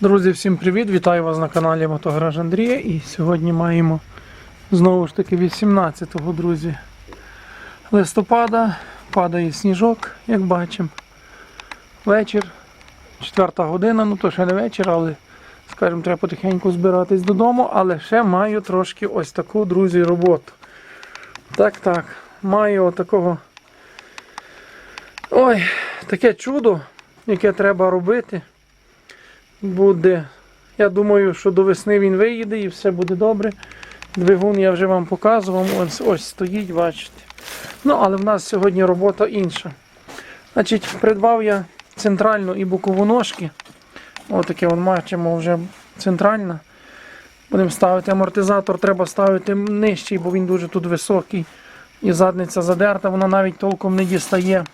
Друзі, всім привіт! Вітаю вас на каналі Мотогараж Андрія. І сьогодні маємо знову ж таки 18-го, друзі, листопада. Падає сніжок, як бачимо. Вечір, 4 година, ну то ще не вечір, але, скажімо, треба потихеньку збиратись додому, але ще маю трошки ось таку, друзі, роботу. Так, так, маю отакого. Ой, таке чудо, яке треба робити буде. Я думаю, що до весни він виїде і все буде добре. Двигун я вже вам показував, ось, ось стоїть, бачите. Ну, але в нас сьогодні робота інша. Значить, придбав я центральну і бокову ножки. Отаке вон бачимо вже центральна. Будемо ставити амортизатор, треба ставити нижчий, бо він дуже тут високий. І задниця задерта, вона навіть толком не дістає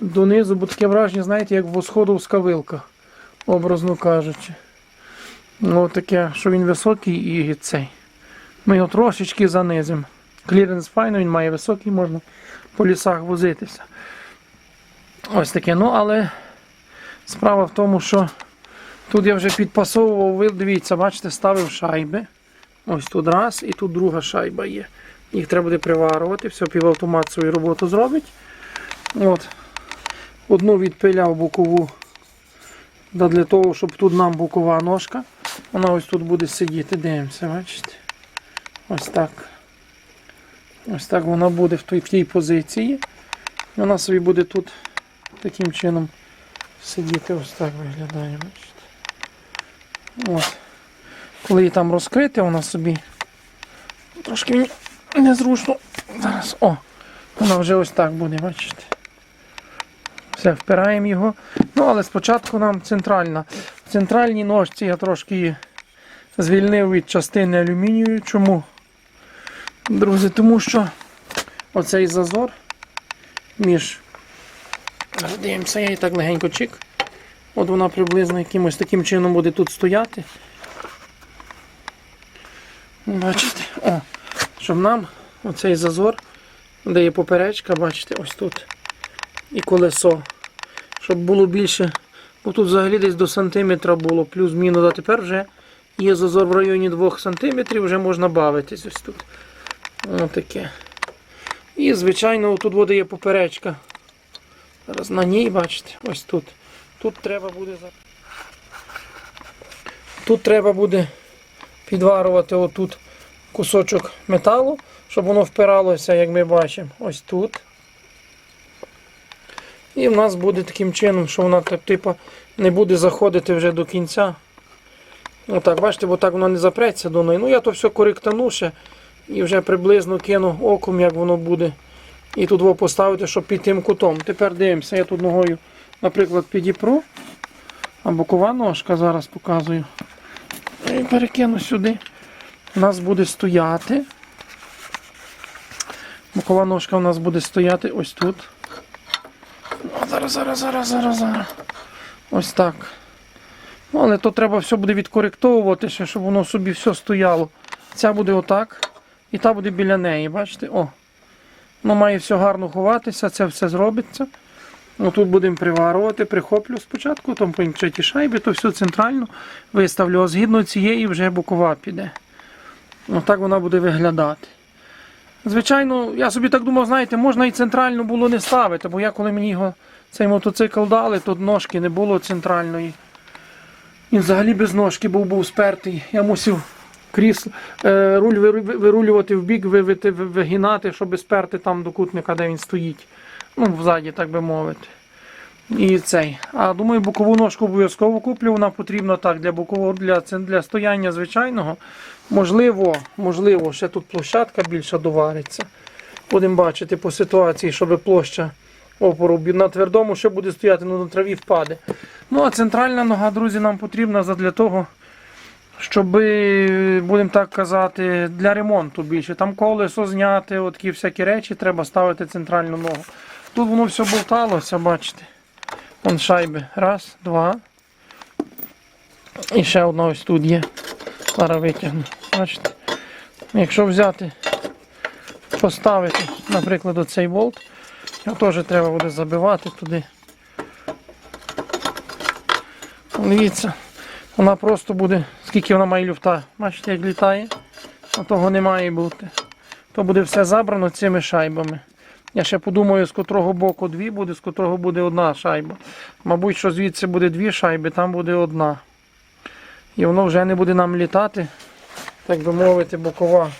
донизу, бо таке враження, знаєте, як восходовська вилка образно кажучи. Ну, таке, що він високий і цей. Ми його трошечки занизимо. Кліренс файно, він має високий, можна по лісах возитися. Ось таке. Ну, але справа в тому, що тут я вже підпасовував, ви дивіться, бачите, ставив шайби. Ось тут раз і тут друга шайба є. Їх треба буде приварувати, все, півавтомат свою роботу зробить. От. Одну відпиляв бокову Для того, щоб тут нам бокова ножка. Вона ось тут буде сидіти, дивимося, бачите? Ось так. Ось так вона буде в, той, в тій позиції. Вона собі буде тут таким чином сидіти, ось так виглядає, бачите. От. Коли її там розкрити, вона собі трошки мені незручно. Зараз, о, вона вже ось так буде, бачите. Все, впираємо його. Ну, але спочатку нам центральна. В центральній ножці я трошки звільнив від частини алюмінію. Чому? Друзі, тому що оцей зазор між. Дивимося, я її так легенько чик. От вона приблизно якимось таким чином буде тут стояти. Бачите? О, щоб нам оцей зазор, де є поперечка, бачите, ось тут і колесо. Щоб було більше. Бо тут взагалі десь до сантиметра було, плюс-мінус, а тепер вже є зазор в районі 2 сантиметрів, вже можна бавитись ось тут. Отаке. І, звичайно, тут вода є поперечка. Зараз на ній, бачите, ось тут. Тут треба буде Тут треба буде підварувати отут кусочок металу, щоб воно впиралося, як ми бачимо, ось тут. І в нас буде таким чином, що вона типу, не буде заходити вже до кінця. Отак, бачите, бо так воно не запреться до неї. Ну я то все коректану ще і вже приблизно кину оком, як воно буде. І тут поставити, щоб під тим кутом. Тепер дивимося, я тут ногою, наприклад, підіпру. А бокова ножка зараз показую. І перекину сюди. У нас буде стояти. Бокова ножка у нас буде стояти ось тут. Зараз, зараз, зараз, зараз, зараз. Ось так. Ну, але то треба все буде відкоректовувати, ще, щоб воно собі все стояло. Ця буде отак. І та буде біля неї. Бачите? О. Воно має все гарно ховатися, це все зробиться. Ну, Тут будемо приварувати, прихоплю спочатку, там по шайби, то все центрально виставлю. А згідно цієї вже бокова піде. Отак вона буде виглядати. Звичайно, я собі так думав, знаєте, можна і центральну було не ставити, бо я коли мені його цей мотоцикл дали, тут ножки не було центральної. Він взагалі без ножки був був спертий. Я мусив крісло, е, руль вирулювати в бік, вигинати, щоб сперти там до кутника, де він стоїть. Ну, взаді, так би мовити. І цей. А думаю, бокову ножку обов'язково куплю. Вона потрібна так для бокового для, для стояння звичайного. Можливо, можливо, ще тут площадка більша довариться. Будемо бачити по ситуації, щоб площа опору на твердому ще буде стояти, ну на траві впаде. Ну а центральна нога, друзі, нам потрібна для того, щоб, будемо так казати, для ремонту більше. Там колесо зняти, такі всякі речі, треба ставити центральну ногу. Тут воно все болталося, бачите. Вон шайби. Раз, два. І ще одна ось тут є. Зараз витягну. Бачите? Якщо взяти, поставити, наприклад, оцей болт, його теж треба буде забивати туди. Дивіться, Вона просто буде, скільки вона має люфта. Бачите, як літає? А того не має бути. То буде все забрано цими шайбами. Я ще подумаю, з котрого боку дві буде, з котрого буде одна шайба. Мабуть, що звідси буде дві шайби, там буде одна. І воно вже не буде нам літати, так би мовити, бокова.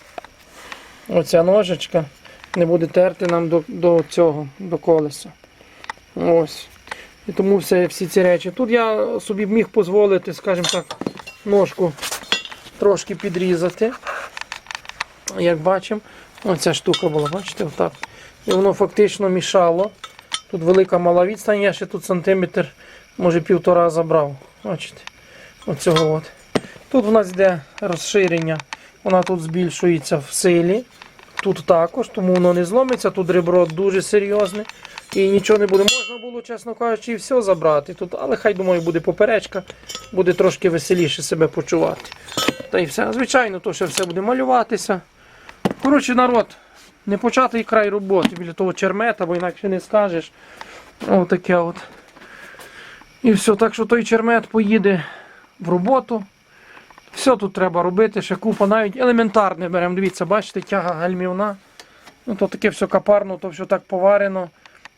Оця ножичка не буде терти нам до, до цього, до колеса. Ось. І тому все, всі ці речі. Тут я собі міг дозволити, скажімо так, ножку трошки підрізати. Як бачимо, оця штука була, бачите, отак. І воно фактично мішало. Тут велика мала відстань, я ще тут сантиметр, може півтора забрав. Бачите? Оцього от. Тут у нас йде розширення, вона тут збільшується в силі. Тут також, тому воно не зломиться, тут ребро дуже серйозне. І нічого не буде. Можна було, чесно кажучи, і все забрати тут, але хай думаю, буде поперечка, буде трошки веселіше себе почувати. Та й все. Звичайно, то ще все буде малюватися. Коротше, народ, не початий край роботи біля того чермета, бо інакше не скажеш. Отаке от. І все, так що той чермет поїде в роботу. Все тут треба робити, ще купа навіть елементарне беремо. Дивіться, бачите, тяга гальмівна. Ну, то таке все капарно, то все так поварено.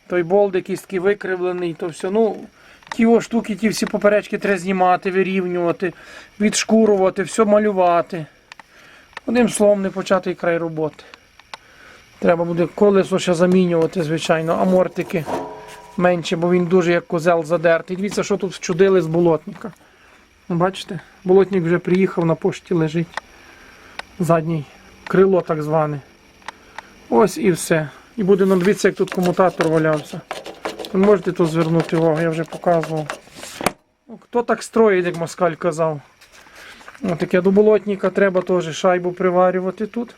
Той болт якийсь такий викривлений, то все. Ну, ті о штуки, ті всі поперечки треба знімати, вирівнювати, відшкурувати, все малювати. Одним словом, не початий край роботи. Треба буде колесо ще замінювати, звичайно, амортики менше, бо він дуже як козел задертий. Дивіться, що тут вчудили з болотника. Ну, Бачите, болотник вже приїхав на пошті лежить. Задній крило так зване. Ось і все. І буде нам дивіться, як тут комутатор валявся. Ви можете тут звернути увагу, я вже показував. Ну, Хто так строїть, як москаль казав. Отаке до болотника треба теж шайбу приварювати тут.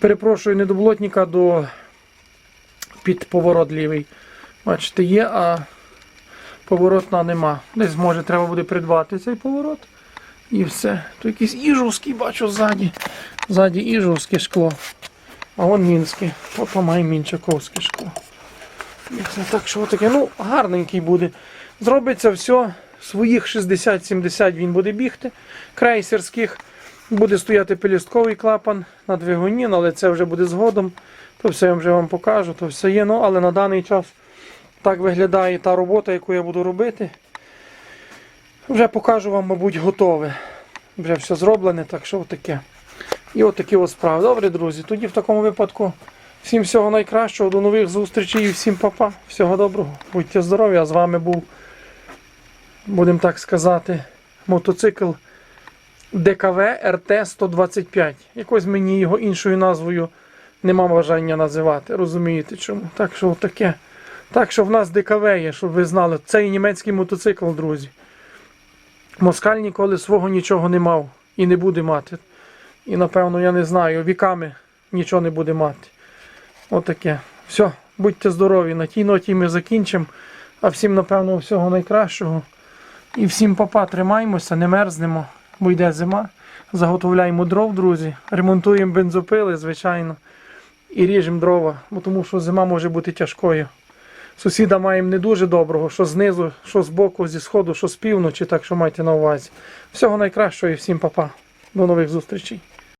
Перепрошую, не до болотника, а до під лівий. Бачите, є, а поворотна нема. Десь може треба буде придбати цей поворот. І все. Тут якийсь іжовський, бачу ззаді. Ззаді іжовське шкло. А вон мінське. Потім має мінчаковське шкло. Так що таке. Ну, гарненький буде. Зробиться все. Своїх 60-70 він буде бігти. Крейсерських. Буде стояти пелюстковий клапан на двигуні, але це вже буде згодом. То все я вже вам покажу, то все є. Ну, але на даний час так виглядає та робота, яку я буду робити. Вже покажу вам, мабуть, готове. Вже все зроблене, так що отаке. І отакі от справи. Добре, друзі. Тоді в такому випадку всім всього найкращого, до нових зустрічей і всім папа. Всього доброго. Будьте здорові, а з вами був, будемо так сказати, мотоцикл ДКВ РТ 125. Якось мені його іншою назвою нема бажання називати. Розумієте чому? Так що таке. Так що в нас ДКВ є, щоб ви знали. Це і німецький мотоцикл, друзі. Москаль ніколи свого нічого не мав і не буде мати. І напевно, я не знаю, віками нічого не буде мати. Отаке. Все, будьте здорові. На тій ноті ми закінчимо. А всім, напевно, всього найкращого. І всім папа, тримаємося, не мерзнемо, бо йде зима. Заготовляємо дров, друзі. Ремонтуємо бензопили, звичайно. І ріжемо дрова, бо тому що зима може бути тяжкою. Сусіда маємо не дуже доброго, що знизу, що з боку, зі сходу, що з півночі, так що майте на увазі. Всього найкращого і всім папа. До нових зустрічей.